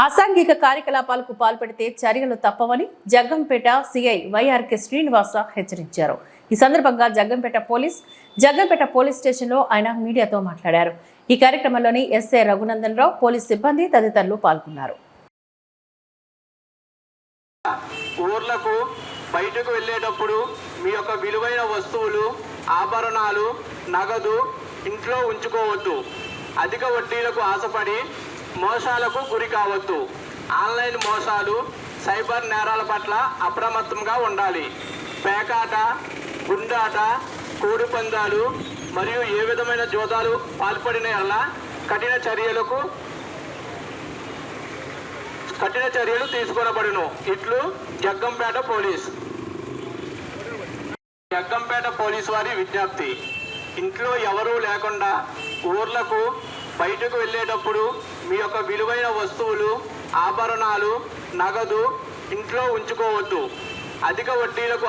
అసాంఘిక కార్యకలాపాలకు పాల్పడితే చర్యలు తప్పవని జగ్గంపేట సిఐ వైఆర్కే శ్రీనివాస హెచ్చరించారు. ఈ సందర్భంగా జగ్గంపేట పోలీస్ జగ్గంపేట పోలీస్ స్టేషన్లో ఆయన మీడియాతో మాట్లాడారు. ఈ కార్యక్రమంలోని ఎస్ఐ రఘునందన్ రావు పోలీస్ సిబ్బంది తదితరులు పాల్గొన్నారు. ఊర్లకు బయటకు వెళ్ళేటప్పుడు మీ యొక్క విలువైన వస్తువులు ఆభరణాలు నగదు ఇంట్లో ఉంచుకోవద్దు. అధిక వడ్డీలకు ఆశపడి మోసాలకు గురి కావద్దు. ఆన్లైన్ మోసాలు సైబర్ నేరాల పట్ల అప్రమత్తంగా ఉండాలి. పేకాట గుండాట కోడి పందాలు మరియు ఏ విధమైన జోదాలు పాల్పడిన వల్ల కఠిన చర్యలకు కఠిన చర్యలు తీసుకొనబడును. ఇట్లు జగ్గంపేట పోలీస్. జగ్గంపేట పోలీస్ వారి విజ్ఞప్తి. ఇంట్లో ఎవరూ లేకుండా ఊర్లకు బయటకు వెళ్ళేటప్పుడు మీ యొక్క విలువైన వస్తువులు ఆభరణాలు నగదు ఇంట్లో ఉంచుకోవద్దు. అధిక వడ్డీలకు